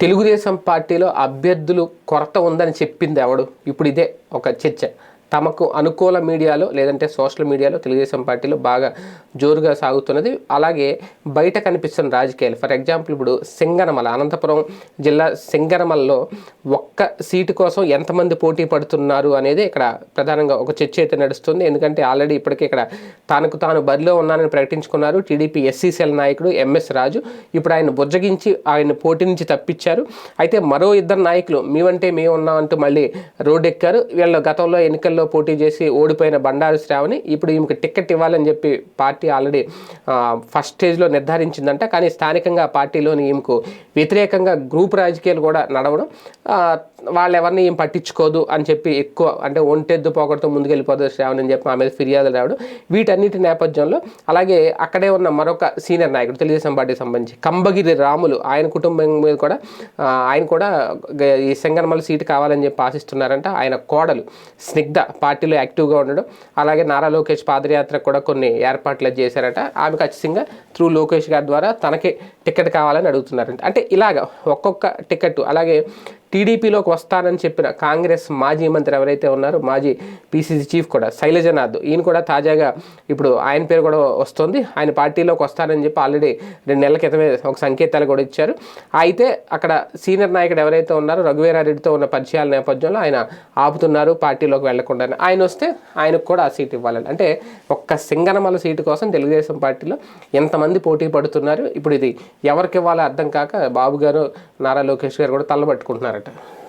తెలుగుదేశం పార్టీలో అభ్యర్థులు కొరత ఉందని చెప్పింది ఎవడు? ఇప్పుడు ఇదే ఒక చర్చ. తమకు అనుకూల మీడియాలో లేదంటే సోషల్ మీడియాలో తెలుగుదేశం పార్టీలో బాగా జోరుగా సాగుతున్నది. అలాగే బయట కనిపిస్తున్న రాజకీయాలు ఫర్ ఎగ్జాంపుల్ ఇప్పుడు సింగనమల అనంతపురం జిల్లా సింగనమలలో ఒక్క సీటు కోసం ఎంతమంది పోటీ పడుతున్నారు అనేది ఇక్కడ ప్రధానంగా ఒక చర్చ అయితే నడుస్తుంది. ఎందుకంటే ఆల్రెడీ ఇప్పటికే ఇక్కడ తనకు తాను బరిలో ఉన్నానని ప్రకటించుకున్నారు టీడీపీ ఎస్సీసీఎల్ నాయకుడు ఎంఎస్ రాజు. ఇప్పుడు ఆయన బుజ్జగించి ఆయన పోటీ నుంచి తప్పించారు. అయితే మరో ఇద్దరు నాయకులు మేమంటే మేము ఉన్నామంటూ మళ్ళీ రోడ్డెక్కారు. వీళ్ళు గతంలో ఎన్నికల్లో పోటీ చేసి ఓడిపోయిన బండారు శ్రావణి ఇప్పుడు ఈమెకు టికెట్ ఇవ్వాలని చెప్పి పార్టీ ఆల్రెడీ ఫస్ట్ స్టేజ్లో నిర్ధారించిందంట. కానీ స్థానికంగా పార్టీలోని ఈమెకు వ్యతిరేకంగా గ్రూప్ రాజకీయాలు కూడా నడవడం వాళ్ళు ఎవరిని ఏం పట్టించుకోదు అని చెప్పి ఎక్కువ అంటే ఒంటెద్దు పోగొడుతూ ముందుకెళ్ళిపోతుంది శ్రావణ్ అని చెప్పి ఆమె మీద ఫిర్యాదులు రావడం. వీటన్నిటి నేపథ్యంలో అలాగే అక్కడే ఉన్న మరొక సీనియర్ నాయకుడు తెలుగుదేశం పార్టీకి సంబంధించి కంబగిరి రాములు ఆయన కుటుంబం మీద కూడా ఆయన కూడా ఈ సెంగనమల సీటు కావాలని చెప్పి ఆశిస్తున్నారంట. ఆయన కోడలు స్నిగ్ధ పార్టీలో యాక్టివ్గా ఉండడం. అలాగే నారా లోకేష్ పాదయాత్ర కూడా కొన్ని ఏర్పాట్లు చేశారట. ఆమె ఖచ్చితంగా త్రూ లోకేష్ గారి ద్వారా తనకి టికెట్ కావాలని అడుగుతున్నారంట. అంటే ఇలాగ ఒక్కొక్క టికెట్ అలాగే టీడీపీలోకి వస్తానని చెప్పిన కాంగ్రెస్ మాజీ మంత్రి ఎవరైతే ఉన్నారో మాజీ పీసీసీ చీఫ్ కూడా శైలజనాథ్ ఈయన కూడా తాజాగా ఇప్పుడు ఆయన పేరు కూడా వస్తుంది. ఆయన పార్టీలోకి వస్తానని చెప్పి ఆల్రెడీ రెండు నెలల క్రితమే ఒక సంకేతాలు కూడా ఇచ్చారు. అయితే అక్కడ సీనియర్ నాయకుడు ఎవరైతే ఉన్నారో రఘువీరారెడ్డితో ఉన్న పరిచయాల నేపథ్యంలో ఆయన ఆపుతున్నారు పార్టీలోకి వెళ్ళకుండా ఆయన వస్తే ఆయనకు కూడా ఆ సీట్ ఇవ్వాలని. అంటే ఒక్క సింగనమల సీటు కోసం తెలుగుదేశం పార్టీలో ఎంతమంది పోటీ పడుతున్నారు? ఇప్పుడు ఇది ఎవరికి ఇవ్వాలో అర్థం కాక బాబు గారు నారా లోకేష్ గారు కూడా करेक्ट है।